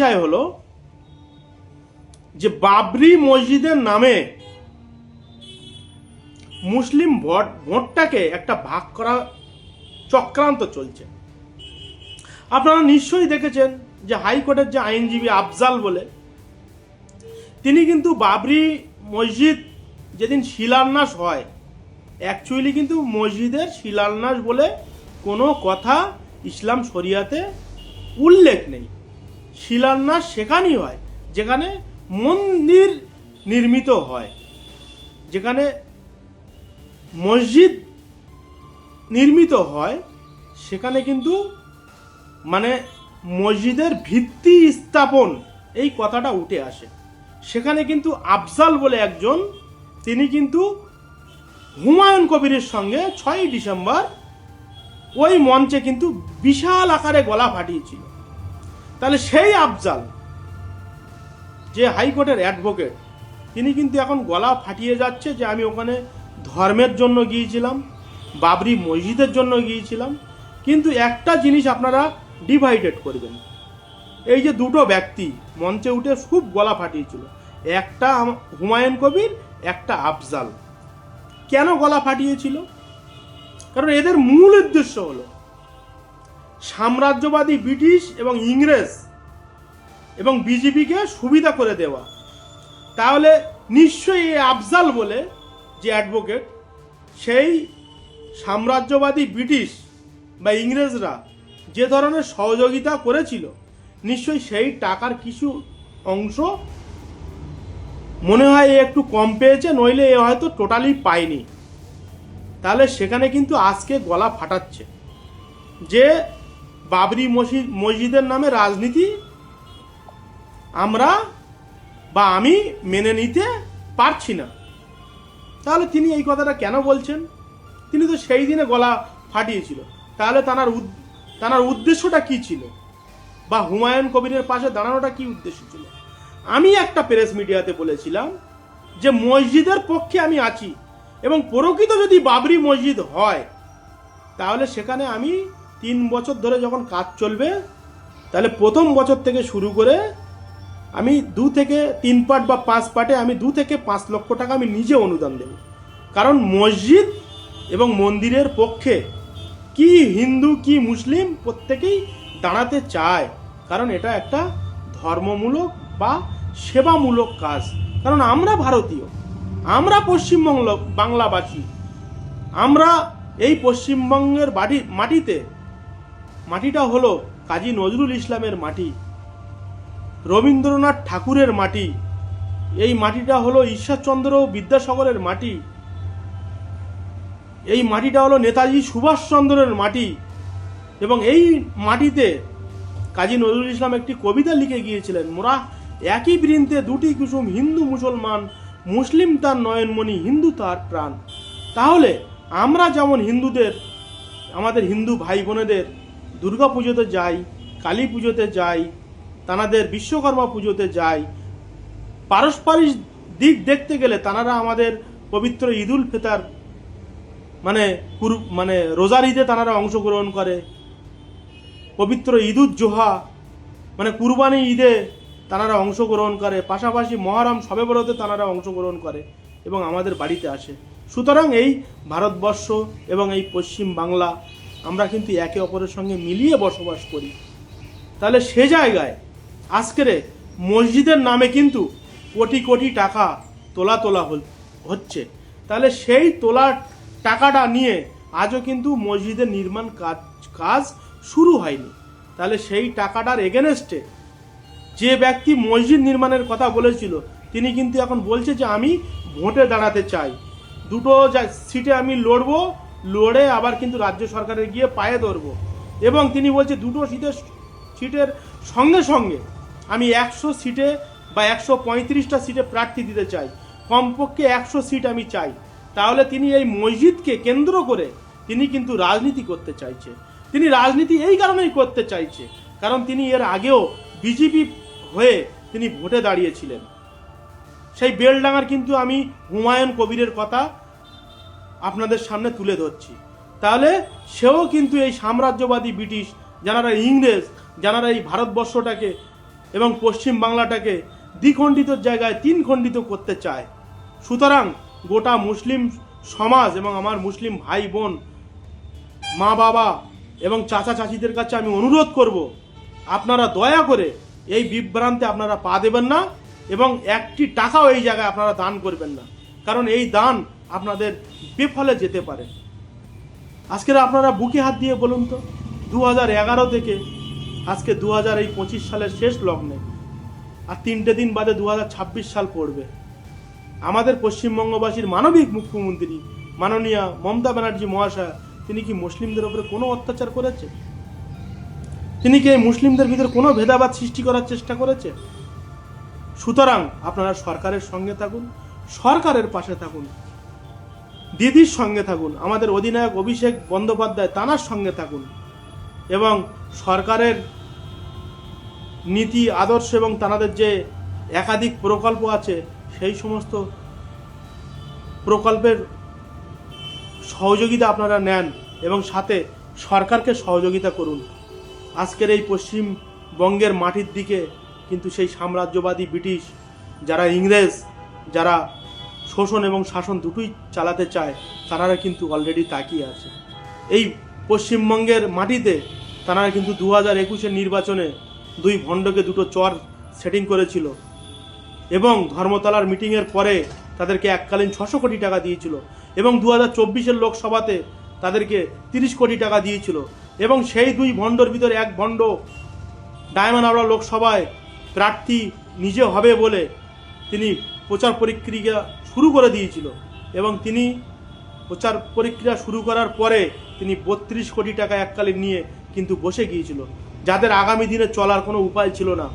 বিষয় হলো যে বাবরি মসজিদের নামে মুসলিম ভোট, ভোটটাকে একটা ভাগ করা চক্রান্ত চলছে। আপনারা নিশ্চয়ই দেখেছেন যে হাইকোর্টের যে আইনজীবী আফজাল বলে, তিনি কিন্তু বাবরি মসজিদ যেদিন শিলান্যাস হয় অ্যাকচুয়ালি কিন্তু মসজিদের শিলান্যাস বলে কোনো কথা ইসলাম শরিয়াতে উল্লেখ নেই। শিলান্যাস সেখানেই হয়, যেখানে মন্দির নির্মিত হয়, যেখানে মসজিদ নির্মিত হয়, সেখানে কিন্তু মানে মসজিদের ভিত্তি স্থাপন, এই কথাটা উঠে আসে। সেখানে কিন্তু আফজাল বলে একজন, তিনি কিন্তু হুমায়ুন কবিরের সঙ্গে ছয়ই ডিসেম্বর ওই মঞ্চে কিন্তু বিশাল আকারে গলা ফাটিয়েছিল। তাহলে সেই আফজাল, যে হাইকোর্টের অ্যাডভোকেট, তিনি কিন্তু এখন গলা ফাটিয়ে যাচ্ছে যে আমি ওখানে ধর্মের জন্য গিয়েছিলাম, বাবরি মসজিদের জন্য গিয়েছিলাম। কিন্তু একটা জিনিস আপনারা ডিভাইডেড করবেন। এই যে দুটো ব্যক্তি মঞ্চে উঠে খুব গলা ফাটিয়েছিল। একটা হুমায়ুন কবির, একটা আফজাল। কেন গলা ফাটিয়েছিল? কারণ এদের মূল উদ্দেশ্য হলো সাম্রাজ্যবাদী ব্রিটিশ এবং ইংরেজ এবং বিজেপিকে সুবিধা করে দেওয়া। তাহলে নিশ্চয়ই এই আফজাল বলে যে অ্যাডভোকেট সেই সাম্রাজ্যবাদী ব্রিটিশ বা ইংরেজরা যে ধরনের সহযোগিতা করেছিল, নিশ্চয়ই সেই টাকার কিছু অংশ মনে হয় এ একটু কম পেয়েছে, নইলে এ হয়তো টোটালি পায়নি। তাহলে সেখানে কিন্তু আজকে গলা ফাটাচ্ছে যে বাবরি মসজিদ মসজিদের নামে রাজনীতি আমরা বা আমি মেনে নিতে পারছি না। তাহলে তিনি এই কথাটা কেন বলছেন? তিনি তো সেই দিনে গলা ফাটিয়েছিল। তাহলে তানার উদ- তানার উদ্দেশ্যটা কি ছিল? বা হুমায়ুন কবিরের পাশে দাঁড়ানোটা কি উদ্দেশ্য ছিল? আমি একটা প্রেস মিডিয়াতে বলেছিলাম যে মসজিদের পক্ষে আমি আছি এবং প্রকৃত যদি বাবরি মসজিদ হয়, তাহলে সেখানে আমি তিন বছর ধরে যখন কাজ চলবে, তাহলে প্রথম বছর থেকে শুরু করে আমি দু থেকে তিন পার্ট বা পাঁচ পার্টে আমি দু থেকে পাঁচ লক্ষ টাকা আমি নিজে অনুদান দেব। কারণ মসজিদ এবং মন্দিরের পক্ষে কি হিন্দু, কি মুসলিম প্রত্যেকেই দাঁড়াতে চায়। কারণ এটা একটা ধর্মমূলক বা সেবামূলক কাজ। কারণ আমরা ভারতীয়, আমরা পশ্চিমবঙ্গ, বাংলাবাসী, আমরা এই পশ্চিমবঙ্গের বাড়ি, মাটিতে মাটিটা হলো কাজী নজরুল ইসলামের মাটি, রবীন্দ্রনাথ ঠাকুরের মাটি, এই মাটিটা হলো ঈশ্বরচন্দ্র বিদ্যাসাগরের মাটি, এই মাটিটা হলো নেতাজি সুভাষচন্দ্রের মাটি এবং এই মাটিতে কাজী নজরুল ইসলাম একটি কবিতা লিখে গিয়েছিলেন, মোরা একই বৃন্তে দুটি কুসুম হিন্দু মুসলমান, মুসলিম তার নয়নমণি, হিন্দু তার প্রাণ। তাহলে আমরা যেমন হিন্দুদের, আমাদের হিন্দু ভাই বোনেদের দুর্গা পুজোতে যাই, কালী পুজোতে যাই, তানাদের বিশ্বকর্মা পুজোতে যাই, পারস্পরিক দিক দেখতে গেলে তানারা আমাদের পবিত্র ঈদুল ফিতার মানে মানে রোজার ঈদে তানারা অংশগ্রহণ করে। পবিত্র ঈদুল জোহা মানে কুরবানি ঈদে তানারা অংশগ্রহণ করে, পাশাপাশি মহারম সবে বড়তে তানারা অংশগ্রহণ করে এবং আমাদের বাড়িতে আসে। সুতরাং এই ভারতবর্ষ এবং এই পশ্চিম বাংলা আমরা কিন্তু একে অপরের সঙ্গে মিলিয়ে বসবাস করি। তাহলে সে জায়গায় আজকের মসজিদের নামে কিন্তু কোটি কোটি টাকা তোলা তোলা হচ্ছে। তাহলে সেই তোলা টাকাটা নিয়ে আজও কিন্তু মসজিদের নির্মাণ কাজ কাজ শুরু হয়নি। তাহলে সেই টাকাটার এগেনস্টে যে ব্যক্তি মসজিদ নির্মাণের কথা বলেছিল, তিনি কিন্তু এখন বলছে যে আমি ভোটে দাঁড়াতে চাই। দুটো সিটে আমি লড়বো লড়ে আবার কিন্তু রাজ্য সরকারের গিয়ে পায়ে ধরবো। এবং তিনি বলছে, দুটো সিটের সিটের সঙ্গে সঙ্গে আমি একশো সিটে বা একশো পঁয়ত্রিশটা সিটে প্রার্থী দিতে চাই। কমপক্ষে একশো সিট আমি চাই। তাহলে তিনি এই মসজিদকে কেন্দ্র করে তিনি কিন্তু রাজনীতি করতে চাইছে। তিনি রাজনীতি এই কারণেই করতে চাইছে, কারণ তিনি এর আগেও বিজেপি হয়ে তিনি ভোটে দাঁড়িয়েছিলেন। সেই বেলডাঙার কিন্তু আমি হুমায়ুন কবিরের কথা আপনাদের সামনে তুলে ধরছি। তাহলে সেও কিন্তু এই সাম্রাজ্যবাদী ব্রিটিশ, যারা ইংরেজ, যারা এই ভারতবর্ষটাকে এবং পশ্চিম বাংলাটাকে দ্বিখণ্ডিত জায়গায় তিন খণ্ডিত করতে চায়। সুতরাং গোটা মুসলিম সমাজ এবং আমার মুসলিম ভাই বোন, মা বাবা এবং চাচা চাচিদের কাছে আমি অনুরোধ করব, আপনারা দয়া করে এই বিভ্রান্তে আপনারা পা দেবেন না এবং একটি টাকাও এই জায়গায় আপনারা দান করবেন না। কারণ এই দান আপনাদের বেফলে যেতে পারে। আজকের আপনারা বুকে হাত দিয়ে বলুন তো দু এগারো থেকে আজকে দু হাজার এই পঁচিশ সালের শেষ লগ্নে, আর তিনটে দিন বাদে দু ছাব্বিশ সাল পড়বে। আমাদের পশ্চিমবঙ্গবাসীর মানবিক মুখ্যমন্ত্রী মাননীয় মমতা ব্যানার্জি মহাশয়, তিনি কি মুসলিমদের ওপরে কোনো অত্যাচার করেছে? তিনি কি এই মুসলিমদের ভিতরে কোনো ভেদাবাদ সৃষ্টি করার চেষ্টা করেছে? সুতরাং আপনারা সরকারের সঙ্গে থাকুন, সরকারের পাশে থাকুন। দিদির সঙ্গে থাকুন, আমাদের অধিনায়ক অভিষেক বন্দ্যোপাধ্যায় তানার সঙ্গে থাকুন এবং সরকারের নীতি, আদর্শ এবং তাদের যে একাধিক প্রকল্প আছে, সেই সমস্ত প্রকল্পের সহযোগিতা আপনারা নেন এবং সাথে সরকারকে সহযোগিতা করুন। আজকের এই পশ্চিমবঙ্গের মাটির দিকে কিন্তু সেই সাম্রাজ্যবাদী ব্রিটিশ, যারা ইংরেজ, যারা শোষণ এবং শাসন দুটোই চালাতে চায় তারা কিন্তু অলরেডি তাকিয়ে আছে। এই পশ্চিমবঙ্গের মাটিতে তারা কিন্তু দু হাজার একুশের নির্বাচনে দুই ভণ্ডকে দুটো চর সেটিং করেছিল এবং ধর্মতলার মিটিংয়ের পরে তাদেরকে এককালীন ছশো কোটি টাকা দিয়েছিল এবং দু হাজার চব্বিশের লোকসভাতে তাদেরকে তিরিশ কোটি টাকা দিয়েছিল এবং সেই দুই ভণ্ডর ভিতরে এক ভণ্ড ডায়মন্ড লোকসভায় প্রার্থী নিজে হবে বলে তিনি প্রচার পরিক্রিয়া শুরু করে দিয়েছিল। এবং তিনি প্রচার প্রক্রিয়া শুরু করার পরে তিনি বত্রিশ কোটি টাকা এককালীন নিয়ে কিন্তু বসে গিয়েছিল। যাদের আগামী দিনে চলার কোনো উপায় ছিল না।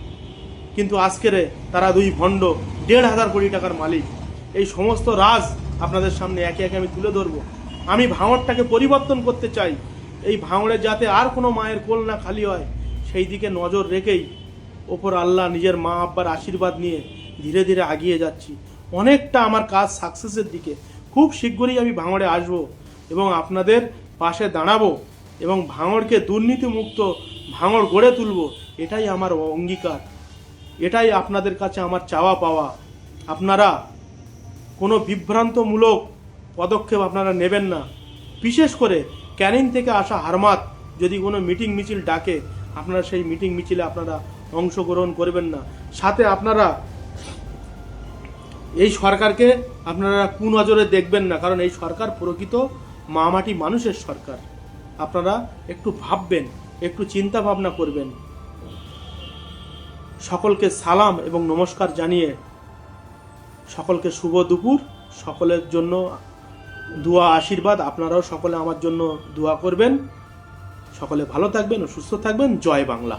কিন্তু আজকেরে তারা দুই ভণ্ড দেড় হাজার কোটি টাকার মালিক। এই সমস্ত রাজ আপনাদের সামনে একে একে আমি তুলে ধরবো। আমি ভাঙড়টাকে পরিবর্তন করতে চাই। এই ভাঙড়ে যাতে আর কোনো মায়ের কোল না খালি হয়, সেই দিকে নজর রেখেই ওপর আল্লাহ নিজের মা আব্বার আশীর্বাদ নিয়ে ধীরে ধীরে আগিয়ে যাচ্ছি। অনেকটা আমার কাজ সাকসেসের দিকে। খুব শীঘ্রই আমি ভাঙড়ে আসব এবং আপনাদের পাশে দাঁড়াবো এবং ভাঙড়কে দুর্নীতিমুক্ত ভাঙড় গড়ে তুলব, এটাই আমার অঙ্গীকার। এটাই আপনাদের কাছে আমার চাওয়া পাওয়া। আপনারা কোনো বিভ্রান্তমূলক পদক্ষেপ আপনারা নেবেন না। বিশেষ করে ক্যানিং থেকে আসা হারমাত যদি কোনো মিটিং মিছিল ডাকে, আপনারা সেই মিটিং মিছিলে আপনারা অংশগ্রহণ করবেন না। সাথে আপনারা এই সরকারকে আপনারা কুনজরে দেখবেন না, কারণ এই সরকার প্রকৃত মামাটি মানুষের সরকার। আপনারা একটু ভাববেন, একটু চিন্তা ভাবনা করবেন। সকলকে সালাম এবং নমস্কার জানিয়ে সকলকে শুভ দুপুর। সকলের জন্য দোয়া, আশীর্বাদ, আপনারাও সকলে আমার জন্য দোয়া করবেন। সকলে ভালো থাকবেন ও সুস্থ থাকবেন। জয় বাংলা।